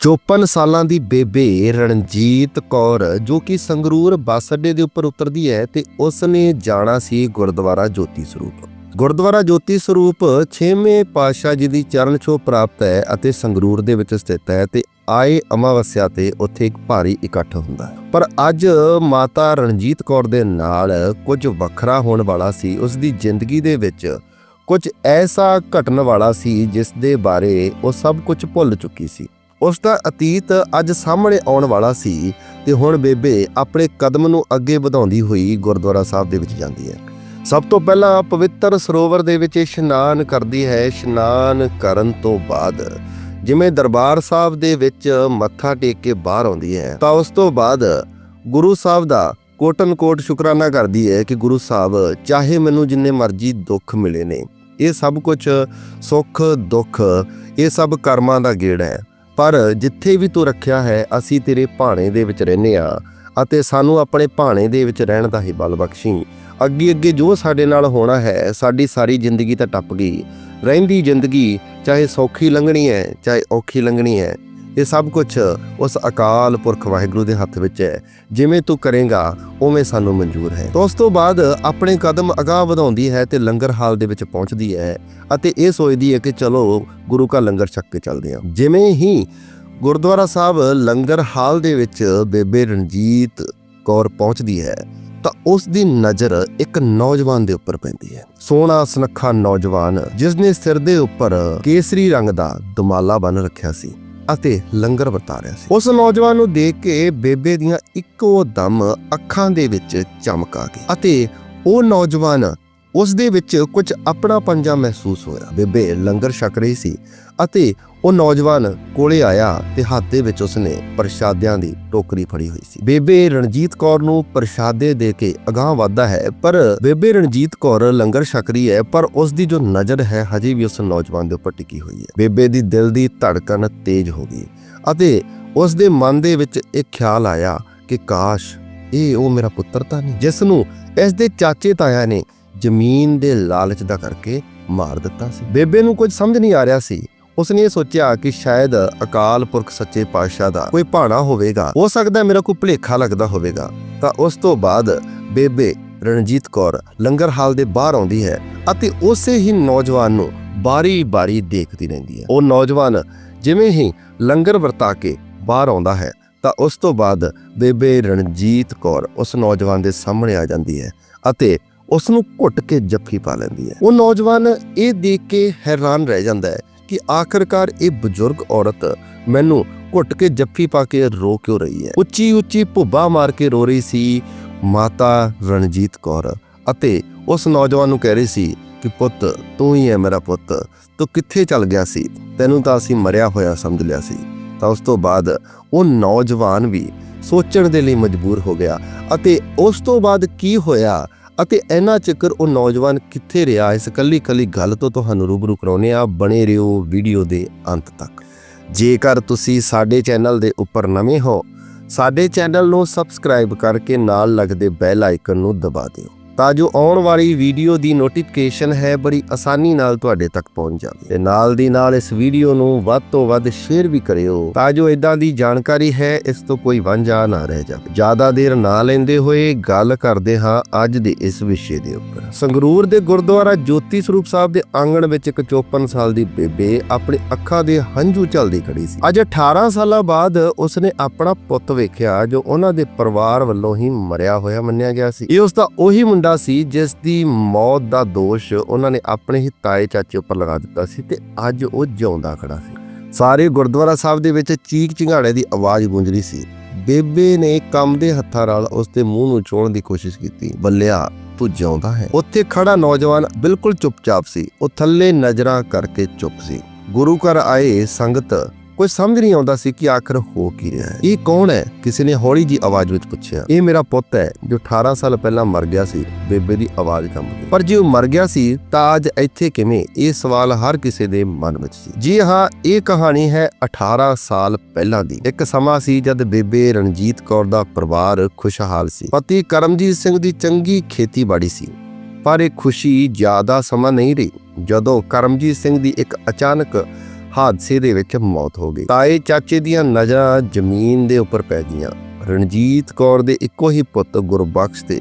54 ਸਾਲਾਂ ਦੀ ਬੇਬੇ ਰਣਜੀਤ ਕੌਰ, ਜੋ ਕਿ ਸੰਗਰੂਰ ਬੱਸ ਅੱਡੇ ਦੇ ਉੱਪਰ ਉਤਰਦੀ ਹੈ ਤੇ ਉਸ ਨੇ ਜਾਣਾ ਸੀ ਗੁਰਦੁਆਰਾ ਜੋਤੀ ਸਰੂਪ। ਗੁਰਦੁਆਰਾ ਜੋਤੀ ਸਰੂਪ 6ਵੇਂ ਪਾਤਸ਼ਾਹ ਜੀ ਦੀ ਚਰਨ ਛੋਹ ਪ੍ਰਾਪਤ ਹੈ ਅਤੇ ਸੰਗਰੂਰ ਦੇ ਵਿੱਚ ਸਥਿਤ ਹੈ ਤੇ ਆਏ ਅਮਾਵਸਿਆ ਤੇ ਉੱਥੇ ਇੱਕ ਭਾਰੀ ਇਕੱਠ ਹੁੰਦਾ ਹੈ। ਪਰ ਅੱਜ ਮਾਤਾ ਰਣਜੀਤ ਕੌਰ ਦੇ ਨਾਲ ਕੁਝ ਵੱਖਰਾ ਹੋਣ ਵਾਲਾ ਸੀ। ਉਸ ਦੀ ਜ਼ਿੰਦਗੀ ਦੇ ਵਿੱਚ ਕੁਝ ਐਸਾ ਘਟਣ ਵਾਲਾ ਸੀ ਜਿਸ ਦੇ ਬਾਰੇ ਉਹ ਸਭ ਕੁਝ ਭੁੱਲ ਚੁੱਕੀ ਸੀ। ਉਸ ਦਾ ਅਤੀਤ ਅੱਜ ਸਾਹਮਣੇ ਆਉਣ ਵਾਲਾ ਸੀ ਤੇ ਹੁਣ ਬੇਬੇ ਆਪਣੇ ਕਦਮ ਨੂੰ ਅੱਗੇ ਵਧਾਉਂਦੀ ਹੋਈ ਗੁਰਦੁਆਰਾ ਸਾਹਿਬ ਦੇ ਵਿੱਚ ਜਾਂਦੀ ਹੈ। ਸਭ ਤੋਂ ਪਹਿਲਾਂ ਪਵਿੱਤਰ ਸਰੋਵਰ ਦੇ ਵਿੱਚ ਇਸ਼ਨਾਨ ਕਰਦੀ ਹੈ। ਇਸ਼ਨਾਨ ਕਰਨ ਤੋਂ ਬਾਅਦ ਜਿਵੇਂ ਦਰਬਾਰ ਸਾਹਿਬ ਦੇ ਵਿੱਚ ਮੱਥਾ ਟੇਕ ਕੇ ਬਾਹਰ ਆਉਂਦੀ ਹੈ, ਤਾਂ ਉਸ ਤੋਂ ਬਾਅਦ ਗੁਰੂ ਸਾਹਿਬ ਦਾ ਕੋਟਨ ਕੋਟ ਸ਼ੁਕਰਾਨਾ ਕਰਦੀ ਹੈ ਕਿ ਗੁਰੂ ਸਾਹਿਬ, ਚਾਹੇ ਮੈਨੂੰ ਜਿੰਨੇ ਮਰਜ਼ੀ ਦੁੱਖ ਮਿਲੇ ਨੇ, ਇਹ ਸਭ ਕੁਝ ਸੁੱਖ ਦੁੱਖ ਇਹ ਸਭ ਕਰਮਾਂ ਦਾ ਗੇੜ ਹੈ। ਪਰ ਜਿੱਥੇ ਵੀ ਤੂੰ ਰੱਖਿਆ ਹੈ, ਅਸੀਂ ਤੇਰੇ ਭਾਣੇ ਦੇ ਵਿੱਚ ਰਹਿੰਦੇ ਆ ਅਤੇ ਸਾਨੂੰ ਆਪਣੇ ਭਾਣੇ ਦੇ ਵਿੱਚ ਰਹਿਣ ਦਾ ਹੀ ਬਲ ਬਖਸ਼ੀ। ਅੱਗੇ ਅੱਗੇ ਜੋ ਸਾਡੇ ਨਾਲ ਹੋਣਾ ਹੈ, ਸਾਡੀ ਸਾਰੀ ਜ਼ਿੰਦਗੀ ਤਾਂ ਟੱਪ ਗਈ। ਰਹਿੰਦੀ ਜ਼ਿੰਦਗੀ ਚਾਹੇ ਸੌਖੀ ਲੰਘਣੀ ਹੈ, ਚਾਹੇ ਔਖੀ ਲੰਘਣੀ ਹੈ ਇਹ ਸਭ ਕੁਝ ਉਸ ਅਕਾਲ ਪੁਰਖ ਵਾਹਿਗੁਰੂ ਦੇ ਹੱਥ ਵਿੱਚ ਹੈ। ਜਿਵੇਂ ਤੂੰ ਕਰੇਗਾ, ਉਵੇਂ ਸਾਨੂੰ ਮਨਜ਼ੂਰ ਹੈ। ਤੋਂ ਉਸ ਤੋਂ ਬਾਅਦ ਆਪਣੇ ਕਦਮ ਅਗਾਹ ਵਧਾਉਂਦੀ ਹੈ ਤੇ ਲੰਗਰ ਹਾਲ ਦੇ ਵਿੱਚ ਪਹੁੰਚਦੀ ਹੈ ਅਤੇ ਇਹ ਸੋਚਦੀ ਹੈ ਕਿ ਚਲੋ, ਗੁਰੂ ਕਾ ਲੰਗਰ ਛੱਕ ਕੇ ਚੱਲਦੇ ਹਾਂ। ਜਿਵੇਂ ਹੀ ਗੁਰਦੁਆਰਾ ਸਾਹਿਬ ਲੰਗਰ ਹਾਲ ਦੇ ਵਿੱਚ ਬੇਬੇ ਰਣਜੀਤ ਕੌਰ ਪਹੁੰਚਦੀ ਹੈ, ਤਾਂ ਉਸ ਦੀ ਨਜ਼ਰ ਇੱਕ ਨੌਜਵਾਨ ਦੇ ਉੱਪਰ ਪੈਂਦੀ ਹੈ। ਸੋਹਣਾ, ਸੁਨੱਖਾ ਨੌਜਵਾਨ ਜਿਸ ਨੇ ਸਿਰ ਦੇ ਉੱਪਰ ਕੇਸਰੀ ਰੰਗ ਦਾ ਦਮਾਲਾ ਬੰਨ ਰੱਖਿਆ ਸੀ। ਅਤੇ ਲੰਗਰ ਵਰਤਾ ਰਿਹਾ ਸੀ। ਉਸ ਨੌਜਵਾਨ ਨੂੰ ਦੇਖ ਕੇ ਬੇਬੇ ਦੀਆਂ ਇੱਕੋ ਦਮ ਅੱਖਾਂ ਦੇ ਵਿੱਚ ਚਮਕ ਆ ਗਈ ਅਤੇ ਉਹ ਨੌਜਵਾਨ ਉਸ ਦੇ ਵਿੱਚ ਕੁਝ ਆਪਣਾ ਪੰਜਾ ਮਹਿਸੂਸ ਹੋਇਆ। ਬੇਬੇ ਲੰਗਰ ਛਕ ਰਹੀ ਸੀ ਅਤੇ ਉਹ ਨੌਜਵਾਨ ਕੋਲੇ ਆਇਆ ਤੇ ਹੱਥ ਦੇ ਵਿੱਚ ਉਸਨੇ ਪ੍ਰਸ਼ਾਦਿਆਂ ਦੀ ਟੋਕਰੀ ਫੜੀ ਹੋਈ ਸੀ। ਬੇਬੇ ਰਣਜੀਤ ਕੌਰ ਨੂੰ ਪ੍ਰਸ਼ਾਦੇ ਦੇ ਕੇ ਅਗਾਹ ਵਧਦਾ ਹੈ, ਪਰ ਬੇਬੇ ਰਣਜੀਤ ਕੌਰ ਲੰਗਰ ਛਕ ਰਹੀ ਹੈ, ਪਰ ਉਸ ਦੀ ਜੋ ਨਜ਼ਰ ਹੈ, ਹਜੇ ਵੀ ਉਸ ਨੌਜਵਾਨ ਦੇ ਉੱਪਰ ਟਿਕੀ ਹੋਈ ਹੈ। ਬੇਬੇ ਦੀ ਦਿਲ ਦੀ ਧੜਕਣ ਤੇਜ਼ ਹੋ ਗਈ ਅਤੇ ਉਸ ਦੇ ਮਨ ਦੇ ਵਿੱਚ ਇੱਕ ਖਿਆਲ ਆਇਆ ਕਿ ਕਾਸ਼ ਇਹ ਉਹ ਮੇਰਾ ਪੁੱਤਰ ਤਾਂ ਨਹੀਂ, ਜਿਸ ਨੂੰ ਇਸ ਦੇ ਚਾਚੇ ਤਾਇਆ ਨੇ ਜ਼ਮੀਨ ਦੇ ਲਾਲਚ ਦਾ ਕਰਕੇ ਮਾਰ ਦਿੱਤਾ ਸੀ। ਬੇਬੇ ਨੂੰ ਕੁਝ ਸਮਝ ਨਹੀਂ ਆ ਰਿਹਾ ਸੀ ਉਸਨੇ ਇਹ ਸੋਚਿਆ ਕਿ ਸ਼ਾਇਦ ਅਕਾਲ ਪੁਰਖ ਸੱਚੇ ਪਾਤਸ਼ਾਹ ਦਾ ਕੋਈ ਭਾਣਾ ਹੋਵੇਗਾ। ਹੋ ਸਕਦਾ ਮੇਰਾ ਕੋਈ ਭੁਲੇਖਾ ਲੱਗਦਾ ਹੋਵੇਗਾ। ਤਾਂ ਉਸ ਤੋਂ ਬਾਅਦ ਬੇਬੇ ਰਣਜੀਤ ਕੌਰ ਲੰਗਰ ਹਾਲ ਦੇ ਬਾਹਰ ਆਉਂਦੀ ਹੈ ਅਤੇ ਉਸੇ ਹੀ ਨੌਜਵਾਨ ਨੂੰ ਬਾਰੀ-ਬਾਰੀ ਦੇਖਦੀ ਰਹਿੰਦੀ ਹੈ। ਉਹ ਨੌਜਵਾਨ ਜਿਵੇਂ ਹੀ ਲੰਗਰ ਵਰਤਾ ਕੇ ਬਾਹਰ ਆਉਂਦਾ ਹੈ, ਤਾਂ ਉਸ ਤੋਂ ਬਾਅਦ ਬੇਬੇ ਰਣਜੀਤ ਕੌਰ ਉਸ ਨੌਜਵਾਨ ਦੇ ਸਾਹਮਣੇ ਆ ਜਾਂਦੀ ਹੈ ਅਤੇ ਉਸ ਨੂੰ ਘੁੱਟ ਕੇ ਜੱਫੀ ਪਾ ਲੈਂਦੀ ਹੈ। ਉਹ ਨੌਜਵਾਨ ਇਹ ਦੇਖ ਕੇ ਹੈਰਾਨ ਰਹਿ ਜਾਂਦਾ ਹੈ ਕਿ ਆਖਰਕਾਰ ਇਹ ਬਜ਼ੁਰਗ ਔਰਤ ਮੈਨੂੰ ਘੁੱਟ ਕੇ ਜੱਫੀ ਪਾ ਕੇ ਰੋ ਕਿਉਂ ਰਹੀ ਹੈ? ਉੱਚੀ ਉੱਚੀ ਭੁੱਬਾ ਮਾਰ ਕੇ ਰੋ ਰਹੀ ਸੀ ਮਾਤਾ ਰਣਜੀਤ ਕੌਰ ਅਤੇ ਉਸ ਨੌਜਵਾਨ ਨੂੰ ਕਹਿ ਰਹੀ ਸੀ ਕਿ ਪੁੱਤ, ਤੂੰ ਹੀ ਹੈ ਮੇਰਾ ਪੁੱਤ, ਤੂੰ ਕਿੱਥੇ ਚਲ ਗਿਆ ਸੀ? ਤੈਨੂੰ ਤਾਂ ਅਸੀਂ ਮਰਿਆ ਹੋਇਆ ਸਮਝ ਲਿਆ ਸੀ। ਤਾਂ ਉਸ ਤੋਂ ਬਾਅਦ ਉਹ ਨੌਜਵਾਨ ਵੀ ਸੋਚਣ ਦੇ ਲਈ ਮਜਬੂਰ ਹੋ ਗਿਆ ਅਤੇ ਉਸ ਤੋਂ ਬਾਅਦ ਕੀ ਹੋਇਆ? ਅਤੇ ਇਹਨਾਂ ਚੱਕਰ ਉਹ ਨੌਜਵਾਨ ਕਿੱਥੇ ਰਿਹਾ, ਇਸ ਕੱਲੀ ਕੱਲੀ ਗੱਲ ਤੋਂ ਤੁਹਾਨੂੰ ਰੂਬਰੂ ਕਰਾਉਨੇ ਆ ਬਣੇ ਰਹੋ ਵੀਡੀਓ ਦੇ ਅੰਤ ਤੱਕ। ਜੇਕਰ ਤੁਸੀਂ ਸਾਡੇ ਚੈਨਲ ਦੇ ਉੱਪਰ ਨਵੇਂ ਹੋ, ਸਾਡੇ ਚੈਨਲ ਨੂੰ ਸਬਸਕ੍ਰਾਈਬ ਕਰਕੇ ਨਾਲ ਲੱਗਦੇ ਬੈਲ ਆਈਕਨ ਨੂੰ ਦਬਾ ਦਿਓ। ਤਾਂ ਜੋ ਆਉਣ ਵਾਲੀ ਵੀਡੀਓ ਦੀ ਨੋਟੀਫਿਕੇਸ਼ਨ ਹੈ, ਬੜੀ ਆਸਾਨੀ ਨਾਲ ਤੁਹਾਡੇ ਤੱਕ ਪਹੁੰਚ ਜਾਵੇ। ਤੇ ਨਾਲ ਦੀ ਨਾਲ ਇਸ ਵੀਡੀਓ ਨੂੰ ਵੱਧ ਤੋਂ ਵੱਧ ਸ਼ੇਅਰ ਵੀ ਕਰਿਓ, ਤਾਂ ਜੋ ਇਦਾਂ ਦੀ ਜਾਣਕਾਰੀ ਹੈ, ਇਸ ਤੋਂ ਕੋਈ ਵਾਂਝਾ ਨਾ ਰਹਿ ਜਾਵੇ। ਜ਼ਿਆਦਾ ਦੇਰ ਨਾ ਲੈਂਦੇ ਹੋਏ ਗੱਲ ਕਰਦੇ ਹਾਂ ਅੱਜ ਦੇ ਇਸ ਵਿਸ਼ੇ ਦੇ ਉੱਪਰ। ਸੰਗਰੂਰ ਦੇ ਗੁਰਦੁਆਰਾ ਜੋਤੀ ਸਰੂਪ ਸਾਹਿਬ ਦੇ ਆਂਗਣ ਵਿੱਚ ਇੱਕ 54 ਸਾਲ ਦੀ ਬੇਬੇ ਆਪਣੇ ਅੱਖਾਂ ਦੇ ਹੰਝੂ ਝਲਦੀ ਖੜੀ ਸੀ। ਅੱਜ 18 ਸਾਲਾਂ ਬਾਅਦ ਉਸਨੇ ਆਪਣਾ ਪੁੱਤ ਵੇਖਿਆ, ਜੋ ਉਹਨਾਂ ਦੇ ਪਰਿਵਾਰ ਵੱਲੋਂ ਹੀ ਮਰਿਆ ਹੋਇਆ ਮੰਨਿਆ ਗਿਆ ਸੀ। ਇਹ ਉਸ ਦਾ ਉਹੀ ਮੁੰਡਾ ਸੀ, ਜਿਸ ਦੀ ਮੌਤ ਦਾ ਦੋਸ਼ ਉਹਨਾਂ ਨੇ ਆਪਣੇ ਹੀ ਤਾਏ ਚਾਚੇ ਉੱਪਰ ਲਗਾ ਦਿੱਤਾ ਸੀ ਤੇ ਅੱਜ ਉਹ ਜਿਉਂਦਾ ਖੜਾ ਸੀ। ਸਾਰੇ ਗੁਰਦੁਆਰਾ ਸਾਹਿਬ ਦੇ ਵਿੱਚ ਚੀਕ ਚਿੰਗਾੜੇ ਦੀ ਆਵਾਜ਼ ਗੂੰਜ ਰਹੀ ਸੀ। ਬੇਬੇ ਨੇ ਕੰਮ ਦੇ ਹੱਥਾਂ ਨਾਲ ਉਸ ਦੇ ਮੂੰਹ ਨੂੰ ਚੋਣ ਦੀ ਕੋਸ਼ਿਸ਼ ਕੀਤੀ। ਬੱਲਿਆ, ਤੂੰ ਜਿਉਂਦਾ ਹੈ। ਉੱਥੇ ਖੜਾ ਨੌਜਵਾਨ ਬਿਲਕੁਲ ਚੁੱਪਚਾਪ ਸੀ। ਉਹ ਥੱਲੇ ਨਜ਼ਰਾਂ ਕਰਕੇ ਚੁੱਪ ਸੀ। ਗੁਰੂ ਘਰ ਆਏ ਸੰਗਤ ਕੋਈ ਸਮਝ ਨਹੀਂ ਆਉਂਦਾ ਸੀ ਕਿ ਆਖਰ ਹੋ ਕੀ ਰਿਹਾ ਹੈ। ਇਹ ਕੌਣ ਹੈ? ਕਿਸੇ ਨੇ ਹੌਲੀ ਜੀ ਆਵਾਜ਼ ਵਿੱਚ ਪੁੱਛਿਆ। ਇਹ ਮੇਰਾ ਪੁੱਤ ਹੈ, ਜੋ 18 ਸਾਲ ਪਹਿਲਾਂ ਮਰ ਗਿਆ ਸੀ, ਬੇਬੇ ਦੀ ਆਵਾਜ਼ ਕੰਬ ਗਈ। ਪਰ ਜੇ ਉਹ ਮਰ ਗਿਆ ਸੀ, ਤਾਂ ਅੱਜ ਇੱਥੇ ਕਿਵੇਂ? ਇਹ ਸਵਾਲ ਹਰ ਕਿਸੇ ਦੇ ਮਨ ਵਿੱਚ ਸੀ। ਜੀ ਹਾਂ, ਇਹ ਕਹਾਣੀ ਹੈ 18 ਸਾਲ ਪਹਿਲਾਂ ਦੀ। ਇੱਕ ਸਮਾਂ ਸੀ ਜਦ ਬੇਬੇ ਰਣਜੀਤ ਕੌਰ ਦਾ ਪਰਿਵਾਰ ਖੁਸ਼ਹਾਲ ਸੀ। ਪਤੀ ਕਰਮਜੀਤ ਸਿੰਘ ਦੀ ਚੰਗੀ ਖੇਤੀਬਾੜੀ ਸੀ। ਪਰ ਇਹ ਖੁਸ਼ੀ ਜ਼ਿਆਦਾ ਸਮਾਂ ਨਹੀਂ ਰਹੀ। ਜਦੋਂ ਕਰਮਜੀਤ ਸਿੰਘ ਦੀ ਇੱਕ ਅਚਾਨਕ ਹਾਦਸੇ ਦੇ ਵਿੱਚ ਮੌਤ ਹੋ ਗਈ। ਤਾਏ ਚਾਚੇ ਦੀਆਂ ਨਜ਼ਰਾਂ ਜ਼ਮੀਨ ਦੇ ਉੱਪਰ ਪੈ ਗਈਆਂ। ਰਣਜੀਤ ਕੌਰ ਦੇ ਇੱਕੋ ਹੀ ਪੁੱਤ ਗੁਰਬਖਸ਼ ਤੇ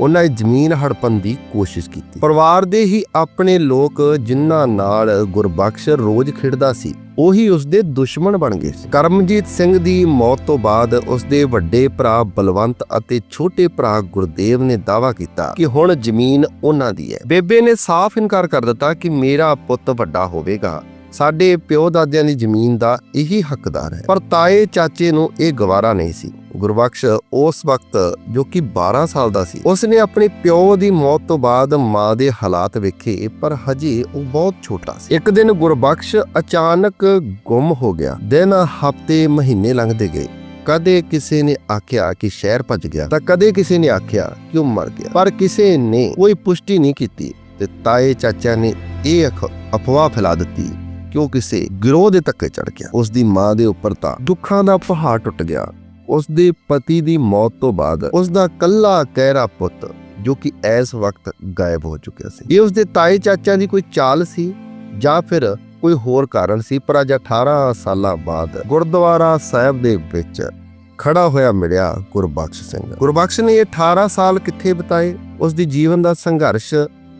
ਉਹਨਾਂ ਨੇ ਜ਼ਮੀਨ ਹੜਪਣ ਦੀ ਕੋਸ਼ਿਸ਼ ਕੀਤੀ। ਪਰਿਵਾਰ ਦੇ ਹੀ ਆਪਣੇ ਲੋਕ ਜਿਨ੍ਹਾਂ ਨਾਲ ਗੁਰਬਖਸ਼ ਰੋਜ਼ ਖੇਡਦਾ ਸੀ, ਉਹੀ ਉਸਦੇ ਦੁਸ਼ਮਣ ਬਣ ਗਏ ਸੀ। ਕਰਮਜੀਤ ਸਿੰਘ ਦੀ ਮੌਤ ਤੋਂ ਬਾਅਦ ਉਸਦੇ ਵੱਡੇ ਭਰਾ ਬਲਵੰਤ ਅਤੇ ਛੋਟੇ ਭਰਾ ਗੁਰਦੇਵ ਨੇ ਦਾਅਵਾ ਕੀਤਾ ਕਿ ਹੁਣ ਜ਼ਮੀਨ ਉਹਨਾਂ ਦੀ ਹੈ। ਬੇਬੇ ਨੇ ਸਾਫ਼ ਇਨਕਾਰ ਕਰ ਦਿੱਤਾ ਕਿ ਮੇਰਾ ਪੁੱਤ ਵੱਡਾ ਹੋਵੇਗਾ। ਸਾਡੇ ਪਿਓ ਦਾਦਿਆਂ ਦੀ ਜ਼ਮੀਨ ਦਾ ਇਹੀ ਹੱਕਦਾਰ ਹੈ। ਪਰ ਤਾਏ ਚਾਚੇ ਨੂੰ ਇਹ ਗਵਾਰਾ ਨਹੀਂ ਸੀ। ਗੁਰਬਖਸ਼ ਉਸ ਵਕਤ ਜੋ ਕਿ 12 ਸਾਲ ਦਾ ਸੀ, ਉਸਨੇ ਆਪਣੇ ਪਿਓ ਦੀ ਮੌਤ ਤੋਂ ਬਾਅਦ ਮਾਂ ਦੇ ਹਾਲਾਤ ਵੇਖੇ, ਪਰ ਹਜੇ ਉਹ ਬਹੁਤ ਛੋਟਾ ਸੀ। ਇੱਕ ਦਿਨ ਗੁਰਬਖਸ਼ ਅਚਾਨਕ ਗੁੰਮ ਹੋ ਗਿਆ। ਦਿਨ ਹਫ਼ਤੇ ਮਹੀਨੇ ਲੰਘਦੇ ਗਏ। ਕਦੇ ਕਿਸੇ ਨੇ ਆਖਿਆ ਕਿ ਸ਼ਹਿਰ ਭੱਜ ਗਿਆ ਤਾਂ ਕਦੇ ਕਿਸੇ ਨੇ ਆਖਿਆ ਕਿ ਉਹ ਮਰ ਗਿਆ। ਪਰ ਕਿਸੇ ਨੇ ਕੋਈ ਪੁਸ਼ਟੀ ਨਹੀਂ ਕੀਤੀ ਤੇ ਤਾਏ ਚਾਚਾ ਨੇ ਇਹ ਅਫਵਾਹ ਫੈਲਾ ਦਿੱਤੀ ਕਿ ਉਹ ਕਿਸੇ ਗਿਰੋਹ ਦੇ ਧੱਕੇ ਚੜ ਗਿਆ? ਉਸ ਦੀ ਮਾਂ ਦੇ ਉੱਪਰ ਤਾਂ ਦੁੱਖਾਂ ਦਾ ਪਹਾੜ ਟੁੱਟ ਗਿਆ। ਉਸ ਦੇ ਪਤੀ ਦੀ ਮੌਤ ਤੋਂ ਬਾਅਦ ਉਸ ਦਾ ਕੱਲਾ ਕਹਿਰਾ ਪੁੱਤ, ਜੋ ਕਿ ਇਸ ਵਕਤ ਗਾਇਬ ਹੋ ਚੁੱਕਿਆ ਸੀ। ਇਹ ਉਸ ਦੇ ਤਾਏ ਚਾਚਿਆਂ ਦੀ ਕੋਈ ਚਾਲ ਸੀ ਜਾਂ ਫਿਰ ਕੋਈ ਹੋਰ ਕਾਰਨ ਸੀ? ਪਰ ਅੱਜ 18 ਸਾਲਾਂ ਬਾਅਦ ਗੁਰਦੁਆਰਾ ਸਾਹਿਬ ਦੇ ਵਿੱਚ ਖੜਾ ਹੋਇਆ ਮਿਲਿਆ ਗੁਰਬਖਸ਼ ਸਿੰਘ। ਗੁਰਬਖਸ਼ ਨੇ ਇਹ 18 ਸਾਲ ਕਿੱਥੇ ਬਿਤਾਏ? ਉਸ ਦੀ ਜੀਵਨ ਦਾ ਸੰਘਰਸ਼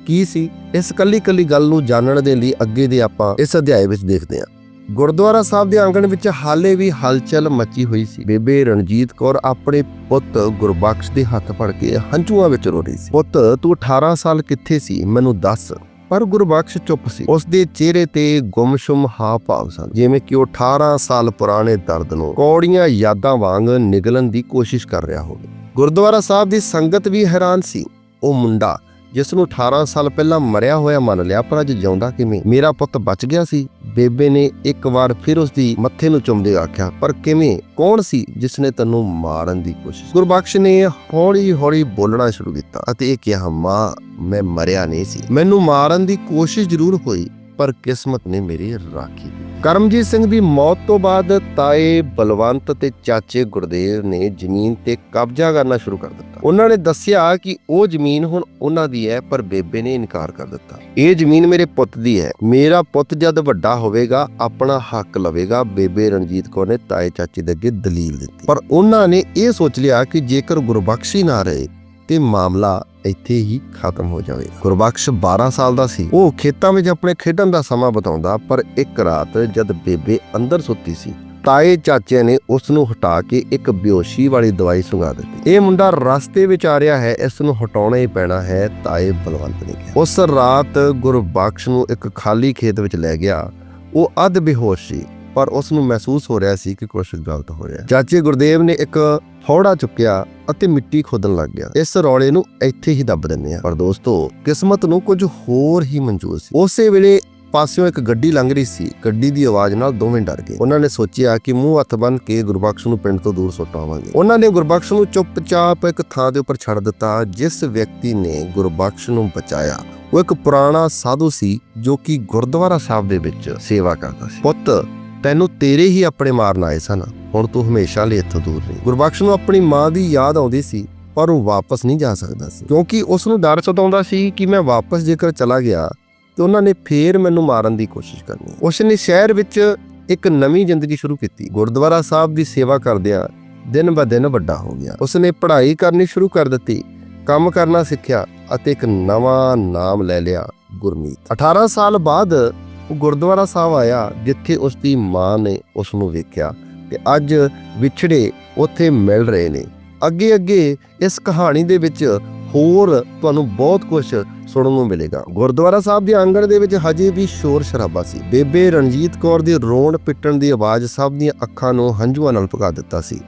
ਕੀ ਸੀ, ਇਸ ਕੱਲੀ ਕੱਲੀ ਗੱਲ ਨੂੰ ਜਾਣਨ ਦੇ ਲਈ ਅੱਗੇ ਦੇ ਆਪਾਂ ਇਸ ਅਧਿਆਏ ਵਿੱਚ ਦੇਖਦੇ ਹਾਂ। ਗੁਰਦੁਆਰਾ ਸਾਹਿਬ ਦੇ ਆਂਗਣ ਵਿੱਚ ਹਾਲੇ ਵੀ ਹਲਚਲ ਮੱਚੀ ਹੋਈ ਸੀ। ਬੇਬੇ ਰਣਜੀਤ ਕੌਰ ਆਪਣੇ ਪੁੱਤ ਗੁਰਬਖਸ਼ ਦੇ ਹੱਥ ਫੜ ਕੇ ਹੰਝੂਆਂ ਵਿੱਚ ਰੋ ਰਹੀ ਸੀ। ਪੁੱਤ, ਤੂੰ 18 ਸਾਲ ਕਿੱਥੇ ਸੀ? ਮੈਨੂੰ ਦੱਸ। ਪਰ ਗੁਰਬਖਸ਼ ਚੁੱਪ ਸੀ। ਉਸ ਦੇ ਚਿਹਰੇ ਤੇ ਗੁੰਮਸ਼ੁਮ ਹਾਵ ਭਾਵ ਸਨ, ਜਿਵੇਂ ਕਿ ਉਹ 18 ਸਾਲ ਪੁਰਾਣੇ ਦਰਦ ਨੂੰ ਕੌੜੀਆਂ ਯਾਦਾਂ ਵਾਂਗ ਨਿਗਲਣ ਦੀ ਕੋਸ਼ਿਸ਼ ਕਰ ਰਿਹਾ ਹੋਵੇ। ਗੁਰਦੁਆਰਾ ਸਾਹਿਬ ਦੀ ਸੰਗਤ ਵੀ ਹੈਰਾਨ ਸੀ। ਉਹ ਮੁੰਡਾ ਜਿਸ ਨੂੰ 18 ਸਾਲ ਪਹਿਲਾਂ ਮਰਿਆ ਹੋਇਆ ਮੰਨ ਲਿਆ, ਪਰ ਅੱਜ ਜਿਉਂਦਾ ਕਿਵੇਂ? ਮੇਰਾ ਪੁੱਤ ਬਚ ਗਿਆ ਸੀ। ਬੇਬੇ ਨੇ ਇੱਕ ਵਾਰ ਫਿਰ ਉਸ ਦੀ ਮੱਥੇ ਨੂੰ ਚੁੰਮਦੇ ਆਖਿਆ, ਪਰ ਕਿਵੇਂ? ਕੌਣ ਸੀ ਜਿਸ ਨੇ ਤੈਨੂੰ ਮਾਰਨ ਦੀ ਕੋਸ਼ਿਸ਼? ਗੁਰਬਖਸ਼ ਨੇ ਹੌਲੀ ਹੌਲੀ ਬੋਲਣਾ ਸ਼ੁਰੂ ਕੀਤਾ ਅਤੇ ਇਹ ਕਿਹਾ, ਮਾਂ, ਮੈਂ ਮਰਿਆ ਨਹੀਂ ਸੀ। ਮੈਨੂੰ ਮਾਰਨ ਦੀ ਕੋਸ਼ਿਸ਼ ਜ਼ਰੂਰ ਹੋਈ ਪਰ ਕਿਸਮਤ ਨੇ ਮੇਰੀ ਰਾਖੀ ਕਰਮਜੀਤ ਸਿੰਘ ਦੀ ਮੌਤ ਤੋਂ ਬਾਅਦ ਤਾਏ ਬਲਵੰਤ ਤੇ ਚਾਚੇ ਗੁਰਦੇਵ ਨੇ ਜ਼ਮੀਨ ਤੇ ਕਬਜ਼ਾ ਕਰਨਾ ਸ਼ੁਰੂ ਕਰ ਦਿੱਤਾ। ਉਹਨਾਂ ਨੇ ਦੱਸਿਆ ਕਿ ਉਹ ਜ਼ਮੀਨ ਹੁਣ ਉਹਨਾਂ ਦੀ ਹੈ, ਪਰ ਬੇਬੇ ਨੇ ਇਨਕਾਰ ਕਰ ਦਿੱਤਾ। ਇਹ ਜ਼ਮੀਨ ਮੇਰੇ ਪੁੱਤ ਦੀ ਹੈ। ਮੇਰਾ ਪੁੱਤ ਜਦ ਵੱਡਾ ਹੋਵੇਗਾ, ਆਪਣਾ ਹੱਕ ਲਵੇਗਾ, ਬੇਬੇ ਰਣਜੀਤ ਕੌਰ ਨੇ ਤਾਏ ਚਾਚੇ ਦੇ ਅੱਗੇ ਦਲੀਲ ਦਿੱਤੀ। ਪਰ ਉਹਨਾਂ ਨੇ ਇਹ ਸੋਚ ਲਿਆ ਕਿ ਜੇਕਰ ਗੁਰਬਖਸ਼ੀ ਨਾ ਰਹੇ ਤੇ ਮਾਮਲਾ ਇੱਥੇ ਹੀ ਖਤਮ ਹੋ ਜਾਵੇਗਾ। ਗੁਰਬਖਸ਼ 12 ਸਾਲ ਦਾ ਸੀ। ਉਹ ਖੇਤਾਂ ਵਿੱਚ ਆਪਣੇ ਖੇਡਣ ਦਾ ਸਮਾਂ ਬਿਤਾਉਂਦਾ, ਪਰ ਇੱਕ ਰਾਤ ਜਦ ਬੇਬੇ ਅੰਦਰ ਸੁੱਤੀ ਸੀ ਤਾਏ ਚਾਚੇ ਨੇ ਉਸ ਨੂੰ ਹਟਾ ਕੇ ਇੱਕ ਬੇਹੋਸ਼ੀ ਵਾਲੀ ਦਵਾਈ ਸੁੰਘਾ ਦਿੱਤੀ। ਇਹ ਮੁੰਡਾ ਰਸਤੇ ਵਿੱਚ ਆ ਰਿਹਾ ਹੈ ਇਸ ਨੂੰ ਹਟਾਉਣਾ ਹੀ ਪੈਣਾ ਹੈ ਤਾਏ ਬਲਵੰਤ ਨੇ ਕਿਹਾ। ਉਸ ਰਾਤ ਗੁਰਬਖਸ਼ ਨੂੰ ਇੱਕ ਖਾਲੀ ਖੇਤ ਵਿੱਚ ਲੈ ਗਿਆ। ਉਹ ਅੱਧ ਬੇਹੋਸ਼ ਸੀ। ਪਰ ਉਸ ਨੂੰ ਮਹਿਸੂਸ ਹੋ ਰਿਹਾ ਸੀ ਕਿ ਕੁਝ ਗਲਤ ਹੋ ਰਿਹਾ ਹੈ। ਚਾਚੇ ਗੁਰਦੇਵ ਨੇ ਇੱਕ ਫੌੜਾ ਚੁੱਕਿਆ ਅਤੇ ਮਿੱਟੀ ਖੋਦਣ ਲੱਗ ਗਿਆ। ਇਸ ਰੌਲੇ ਨੂੰ ਇੱਥੇ ਹੀ ਦੱਬ ਦਿੰਦੇ ਆ ਪਰ ਦੋਸਤੋ, ਕਿਸਮਤ ਨੂੰ ਕੁਝ ਹੋਰ ਹੀ ਮਨਜ਼ੂਰ ਸੀ। ਉਸੇ ਵੇਲੇ ਪਾਸਿਓਂ ਇੱਕ ਗੱਡੀ ਲੰਘ ਰਹੀ ਸੀ। ਗੱਡੀ ਦੀ ਆਵਾਜ਼ ਨਾਲ ਦੋਵੇਂ ਡਰ ਗਏ। ਉਹਨਾਂ ਨੇ ਸੋਚਿਆ ਕਿ ਮੂੰਹ ਹੱਥ ਬੰਨ ਕੇ ਗੁਰਬਖਸ਼ ਨੂੰ ਪਿੰਡ ਤੋਂ ਦੂਰ ਸੁੱਟਾਵਾਂਗੇ। ਉਹਨਾਂ ਨੇ ਗੁਰਬਖਸ਼ ਨੂੰ ਚੁੱਪਚਾਪ ਇੱਕ ਥਾਂ ਦੇ ਉੱਪਰ ਛੱਡ ਦਿੱਤਾ, ਜਿਸ ਵਿਅਕਤੀ ਨੇ ਗੁਰਬਖਸ਼ ਨੂੰ ਬਚਾਇਆ। ਉਹ ਇੱਕ ਪੁਰਾਣਾ ਸਾਧੂ ਸੀ ਜੋ ਕਿ ਗੁਰਦੁਆਰਾ ਸਾਹਿਬ ਦੇ ਵਿੱਚ ਸੇਵਾ ਕਰਦਾ ਸੀ। ਪੁੱਤ ਤੈਨੂੰ ਤੇਰੇ ਹੀ ਆਪਣੇ ਮਾਰਨ ਆਏ ਸਨ। ਹੁਣ ਤੂੰ ਹਮੇਸ਼ਾ ਲਈ ਇੱਥੋਂ ਦੂਰ ਰਹੀ। ਗੁਰਬਖਸ਼ ਨੂੰ ਆਪਣੀ ਮਾਂ ਦੀ ਯਾਦ ਆਉਂਦੀ ਸੀ, ਪਰ ਉਹ ਵਾਪਸ ਨਹੀਂ ਜਾ ਸਕਦਾ ਸੀ। ਕਿਉਂਕਿ ਉਸ ਨੂੰ ਡਰ ਸਤਾਉਂਦਾ ਸੀ ਕਿ ਮੈਂ ਵਾਪਸ ਜੇਕਰ ਚਲਾ ਗਿਆ, ਤੇ ਉਹਨਾਂ ਨੇ ਫੇਰ ਮੈਨੂੰ ਮਾਰਨ ਦੀ ਕੋਸ਼ਿਸ਼ ਕਰਨੀ। ਉਸ ਨੇ ਸ਼ਹਿਰ ਵਿੱਚ ਇੱਕ ਨਵੀਂ ਜ਼ਿੰਦਗੀ ਸ਼ੁਰੂ ਕੀਤੀ। ਗੁਰਦੁਆਰਾ ਸਾਹਿਬ ਦੀ ਸੇਵਾ ਕਰਦਿਆਂ ਦਿਨ ਬ ਦਿਨ ਵੱਡਾ ਹੋ ਗਿਆ। ਉਸ ਨੇ ਪੜ੍ਹਾਈ ਕਰਨੀ ਸ਼ੁਰੂ ਕਰ ਦਿੱਤੀ, ਕੰਮ ਕਰਨਾ ਸਿੱਖਿਆ ਅਤੇ ਇੱਕ ਨਵਾਂ ਨਾਮ ਲੈ ਲਿਆ, ਗੁਰਮੀਤ। 18 ਸਾਲ ਬਾਅਦ ਉਹ ਗੁਰਦੁਆਰਾ ਸਾਹਿਬ ਆਇਆ, ਜਿੱਥੇ ਉਸ ਦੀ ਮਾਂ ਨੇ ਉਸ ਨੂੰ ਵੇਖਿਆ ਤੇ ਅੱਜ ਵਿਛੜੇ ਉੱਥੇ ਮਿਲ ਰਹੇ ਨੇ। ਅੱਗੇ ਅੱਗੇ ਇਸ ਕਹਾਣੀ ਦੇ ਵਿੱਚ ਹੋਰ ਤੁਹਾਨੂੰ ਬਹੁਤ ਕੁਝ ਸੁਣਨ ਨੂੰ ਮਿਲੇਗਾ। ਗੁਰਦੁਆਰਾ ਸਾਹਿਬ ਦੇ ਆਂਗਣ ਦੇ ਵਿੱਚ ਹਜੇ ਵੀ ਸ਼ੋਰ ਸ਼ਰਾਬਾ ਸੀ। ਬੇਬੇ ਰਣਜੀਤ ਕੌਰ ਦੀ ਰੋਣ ਪਿੱਟਣ ਦੀ ਆਵਾਜ਼ ਸਭ ਦੀਆਂ ਅੱਖਾਂ ਨੂੰ ਹੰਝੂਆਂ ਨਾਲ ਭਗਾ ਦਿੱਤਾ ਸੀ।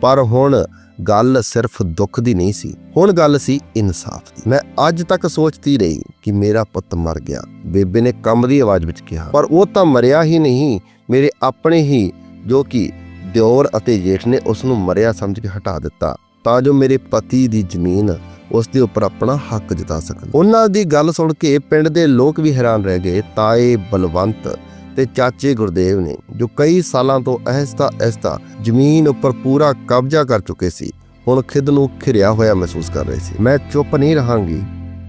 ਪਰ ਹੁਣ ਗੱਲ ਸਿਰਫ ਦੁੱਖ ਦੀ ਨਹੀਂ ਸੀ, ਹੁਣ ਗੱਲ ਸੀ ਇਨਸਾਫ ਦੀ। ਮੈਂ ਅੱਜ ਤੱਕ ਸੋਚਦੀ ਰਹੀ ਕਿ ਮੇਰਾ ਪੁੱਤ ਮਰ ਗਿਆ। ਬੇਬੇ ਨੇ ਕੰਮ ਦੀ ਆਵਾਜ਼ ਵਿੱਚ ਕਿਹਾ, ਪਰ ਉਹ ਤਾਂ ਮਰਿਆ ਹੀ ਨਹੀਂ, ਮੇਰੇ ਆਪਣੇ ਹੀ, ਜੋ ਕਿ ਦਿਓਰ ਅਤੇ ਜੇਠ ਨੇ ਉਸ ਨੂੰ ਮਰਿਆ ਸਮਝ ਕੇ ਹਟਾ ਦਿੱਤਾ, ਤਾਂ ਜੋ ਮੇਰੇ ਪਤੀ ਦੀ ਜ਼ਮੀਨ ਉਸ ਦੇ ਉੱਪਰ ਆਪਣਾ ਹੱਕ ਜਤਾ ਸਕਣ। ਉਹਨਾਂ ਦੀ ਗੱਲ ਸੁਣ ਕੇ ਪਿੰਡ ਦੇ ਲੋਕ ਵੀ ਹੈਰਾਨ ਰਹਿ ਗਏ, ਤਾਏ ਬਲਵੰਤ ਤੇ ਚਾਚੇ ਗੁਰਦੇਵ ਨੇ, ਜੋ ਕਈ ਸਾਲਾਂ ਤੋਂ ਅਹਿਸਤਾ ਅਹਿਸਤਾ ਜ਼ਮੀਨ ਉੱਪਰ ਪੂਰਾ ਕਬਜ਼ਾ ਕਰ ਚੁੱਕੇ ਸੀ, ਹੁਣ ਖਿਦ ਨੂੰ ਖਿਰਿਆ ਹੋਇਆ ਮਹਿਸੂਸ ਕਰ ਰਹੇ ਸੀ। ਮੈਂ ਚੁੱਪ ਨਹੀਂ ਰਹਾਂਗੀ,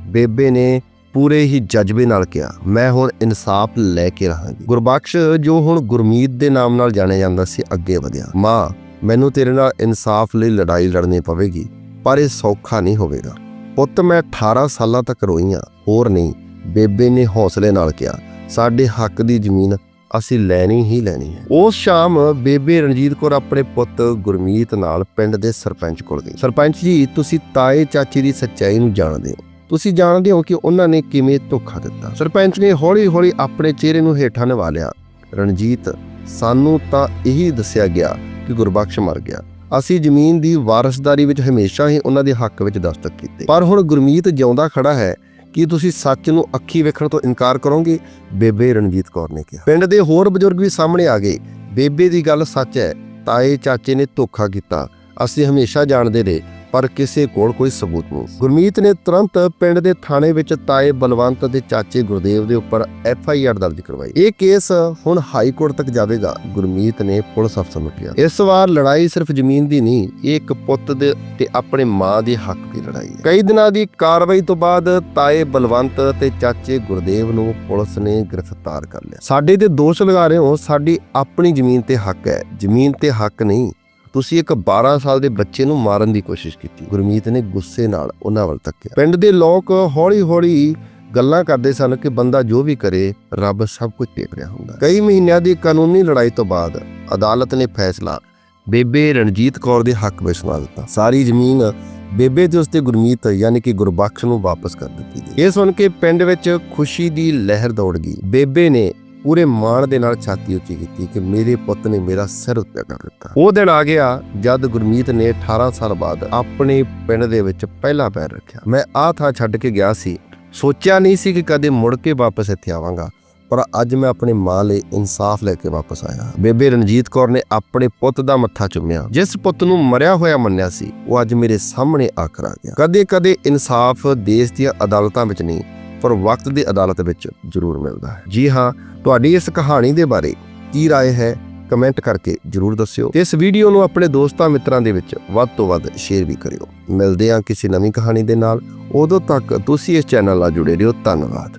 ਬੇਬੇ ਨੇ ਪੂਰੇ ਹੀ ਜਜ਼ਬੇ ਨਾਲ ਕਿਹਾ। ਮੈਂ ਹੁਣ ਇਨਸਾਫ ਲੈ ਕੇ ਰਹਾਂਗੀ। ਗੁਰਬਖਸ਼ ਜੋ ਹੁਣ ਗੁਰਮੀਤ ਦੇ ਨਾਮ ਨਾਲ ਜਾਣਿਆ ਜਾਂਦਾ ਸੀ, ਅੱਗੇ ਵਧਿਆ। ਮਾਂ, ਮੈਨੂੰ ਤੇਰੇ ਨਾਲ ਇਨਸਾਫ ਲਈ ਲੜਾਈ ਲੜਨੀ ਪਵੇਗੀ, ਪਰ ਇਹ ਸੌਖਾ ਨਹੀਂ ਹੋਵੇਗਾ। ਪੁੱਤ, ਮੈਂ 18 ਸਾਲਾਂ ਤੱਕ ਰੋਈਆਂ ਹੋਰ ਨਹੀਂ, ਬੇਬੇ ਨੇ ਹੌਸਲੇ ਨਾਲ ਕਿਹਾ। ਸਾਡੇ ਹੱਕ ਦੀ ਜ਼ਮੀਨ ਅਸੀਂ ਲੈਣੀ ਹੀ ਲੈਣੀ ਹੈ। ਉਸ ਸ਼ਾਮ ਬੇਬੇ ਰਣਜੀਤ ਕੌਰ ਆਪਣੇ ਪੁੱਤ ਗੁਰਮੀਤ ਨਾਲ ਪਿੰਡ ਦੇ ਸਰਪੰਚ ਕੋਲ ਗਈ। ਸਰਪੰਚ ਜੀ, ਤੁਸੀਂ ਤਾਏ ਚਾਚੀ ਦੀ ਸੱਚਾਈ ਨੂੰ ਜਾਣਦੇ ਹੋ। ਤੁਸੀਂ ਜਾਣਦੇ ਹੋ ਕਿ ਉਹਨਾਂ ਨੇ ਕਿਵੇਂ ਧੋਖਾ ਦਿੱਤਾ। ਸਰਪੰਚ ਨੇ ਹੌਲੀ-ਹੌਲੀ ਆਪਣੇ ਚਿਹਰੇ ਨੂੰ ਹੇਠਾਂ ਨਿਵਾ ਲਿਆ। ਰਣਜੀਤ, ਸਾਨੂੰ ਤਾਂ ਇਹੀ ਦੱਸਿਆ ਗਿਆ ਕਿ ਗੁਰਬਖਸ਼ ਮਰ ਗਿਆ। ਅਸੀਂ ਜ਼ਮੀਨ ਦੀ ਵਾਰਸਦਾਰੀ ਵਿੱਚ ਹਮੇਸ਼ਾ ਹੀ ਉਹਨਾਂ ਦੇ ਹੱਕ ਵਿੱਚ ਦਸਤਕ ਕੀਤੇ। ਪਰ ਹੁਣ ਗੁਰਮੀਤ ਜਿਉਂਦਾ ਖੜਾ ਹੈ ਕੀ ਤੁਸੀਂ ਸੱਚ ਨੂੰ ਅੱਖੀ ਵੇਖਣ ਤੋਂ ਇਨਕਾਰ ਕਰੋਗੇ? ਬੇਬੇ ਰਣਜੀਤ ਕੌਰ ਨੇ ਕਿਹਾ। ਪਿੰਡ ਦੇ ਹੋਰ ਬਜ਼ੁਰਗ ਵੀ ਸਾਹਮਣੇ ਆ ਗਏ। ਬੇਬੇ ਦੀ ਗੱਲ ਸੱਚ ਹੈ, ਤਾਏ ਚਾਚੇ ਨੇ ਧੋਖਾ ਕੀਤਾ। ਅਸੀਂ ਹਮੇਸ਼ਾ ਜਾਣਦੇ ਰਹੇ। ਪਰ ਕਿਸੇ ਕੋਲ ਕੋਈ ਸਬੂਤ ਨਹੀਂ। ਗੁਰਮੀਤ ਨੇ ਤੁਰੰਤ ਪਿੰਡ ਦੇ ਥਾਣੇ ਵਿੱਚ ਤਾਏ ਬਲਵੰਤ ਦੇ ਚਾਚੇ ਗੁਰਦੇਵ ਦੇ ਉੱਪਰ ਐਫ ਆਈ ਆਰ ਦਰਜ ਕਰਵਾਈ। ਇਹ ਕੇਸ ਹੁਣ ਹਾਈ ਕੋਰਟ ਤੱਕ ਜਾਵੇਗਾ, ਗੁਰਮੀਤ ਨੇ ਪੁਲਿਸ ਅਫਸਰ ਨੂੰ ਕਿਹਾ। ਇਸ ਵਾਰ ਲੜਾਈ ਸਿਰਫ ਜ਼ਮੀਨ ਦੀ ਨਹੀਂ, ਇਹ ਇੱਕ ਪੁੱਤ ਦੇ ਤੇ ਆਪਣੇ ਮਾਂ ਦੇ ਹੱਕ ਦੀ ਲੜਾਈ ਹੈ। ਕਈ ਦਿਨਾਂ ਦੀ ਕਾਰਵਾਈ ਤੋਂ ਬਾਅਦ ਤਾਏ ਬਲਵੰਤ ਤੇ ਚਾਚੇ ਗੁਰਦੇਵ ਨੂੰ ਪੁਲਿਸ ਨੇ ਗ੍ਰਿਫਤਾਰ ਕਰ ਲਿਆ। ਸਾਡੇ ਤੇ ਦੋਸ਼ ਲਗਾ ਰਹੇ ਹੋ, ਸਾਡੀ ਆਪਣੀ ਜ਼ਮੀਨ ਤੇ ਹੱਕ ਹੈ। ਜ਼ਮੀਨ ਤੇ ਹੱਕ ਨਹੀਂ ਤੁਸੀਂ ਇੱਕ 12 ਸਾਲ ਦੇ ਬੱਚੇ ਨੂੰ ਮਾਰਨ ਦੀ ਕੋਸ਼ਿਸ਼ ਕੀਤੀ। ਗੁਰਮੀਤ ਨੇ ਗੁੱਸੇ ਨਾਲ ਉਹਨਾਂ ਵੱਲ ਤੱਕਿਆ। ਪਿੰਡ ਦੇ ਲੋਕ ਹੌਲੀ-ਹੌਲੀ ਗੱਲਾਂ ਕਰਦੇ ਸਨ ਕਿ ਬੰਦਾ ਜੋ ਵੀ ਕਰੇ, ਰੱਬ ਸਭ ਕੁਝ ਦੇਖ ਰਿਹਾ ਹੁੰਦਾ। ਕਈ ਮਹੀਨਿਆਂ ਦੀ ਕਾਨੂੰਨੀ ਲੜਾਈ ਤੋਂ ਬਾਅਦ ਅਦਾਲਤ ਨੇ ਫੈਸਲਾ ਬੇਬੇ ਰਣਜੀਤ ਕੌਰ ਦੇ ਹੱਕ ਵਿੱਚ ਸੁਣਾ ਦਿੱਤਾ। ਸਾਰੀ ਜ਼ਮੀਨ ਬੇਬੇ ਤੇ ਉਸਤੇ ਗੁਰਮੀਤ ਯਾਨੀ ਕਿ ਗੁਰਬਖਸ਼ ਨੂੰ ਵਾਪਸ ਕਰ ਦਿੱਤੀ ਗਈ। ਇਹ ਸੁਣ ਕੇ ਪਿੰਡ ਵਿੱਚ ਖੁਸ਼ੀ ਦੀ ਲਹਿਰ ਦੌੜ ਗਈ। ਬੇਬੇ ਨੇ ਪੂਰੇ ਮਾਣ ਦੇ ਨਾਲ ਛਾਤੀ ਉੱਚੀ ਕੀਤੀ ਕਿ ਮੇਰੇ ਪੁੱਤ ਨੇ ਮੇਰਾ ਸਿਰ ਉੱਤੇ ਕਰ ਦਿੱਤਾ। ਉਹ ਦਿਨ ਆ ਗਿਆ ਜਦ ਗੁਰਮੀਤ ਨੇ 18 ਸਾਲ ਬਾਅਦ ਆਪਣੇ ਪਿੰਡ ਦੇ ਵਿੱਚ ਪਹਿਲਾ ਪੈਰ ਰੱਖਿਆ। ਮੈਂ ਆਹ ਥਾਂ ਛੱਡ ਕੇ ਗਿਆ ਸੀ। ਸੋਚਿਆ ਨਹੀਂ ਸੀ ਕਿ ਕਦੇ ਮੁੜ ਕੇ ਵਾਪਸ ਇੱਥੇ ਆਵਾਂਗਾ, ਪਰ ਅੱਜ ਮੈਂ ਆਪਣੇ ਮਾਂ ਲਈ ਇਨਸਾਫ ਲੈ ਕੇ ਵਾਪਸ ਆਇਆ। ਬੇਬੇ ਰਣਜੀਤ ਕੌਰ ਨੇ ਆਪਣੇ ਪੁੱਤ ਦਾ ਮੱਥਾ ਚੁੰਮਿਆ। ਜਿਸ ਪੁੱਤ ਨੂੰ ਮਰਿਆ ਹੋਇਆ ਮੰਨਿਆ ਸੀ, ਉਹ ਅੱਜ ਮੇਰੇ ਸਾਹਮਣੇ ਆ ਕਰ ਆ ਗਿਆ। ਕਦੇ ਕਦੇ ਇਨਸਾਫ ਦੇਸ਼ ਦੀਆਂ ਅਦਾਲਤਾਂ ਵਿੱਚ ਨਹੀਂ ਪਰ ਵਕਤ ਦੀ ਅਦਾਲਤ ਵਿੱਚ ਜ਼ਰੂਰ ਮਿਲਦਾ ਹੈ ਜੀ ਹਾਂ ਤੁਹਾਡੀ ਇਸ ਕਹਾਣੀ ਦੇ ਬਾਰੇ ਕੀ رائے ਹੈ ਕਮੈਂਟ ਕਰਕੇ ਜਰੂਰ ਦੱਸਿਓ ਤੇ ਇਸ ਵੀਡੀਓ ਨੂੰ ਆਪਣੇ ਦੋਸਤਾਂ ਮਿੱਤਰਾਂ ਦੇ ਵਿੱਚ ਵੱਧ ਤੋਂ ਵੱਧ ਸ਼ੇਅਰ ਵੀ ਕਰਿਓ ਮਿਲਦੇ ਹਾਂ ਕਿਸੇ ਨਵੀਂ ਕਹਾਣੀ ਦੇ ਨਾਲ ਉਦੋਂ ਤੱਕ ਤੁਸੀਂ ਇਸ ਚੈਨਲ ਨਾਲ ਜੁੜੇ ਰਹੋ ਧੰਨਵਾਦ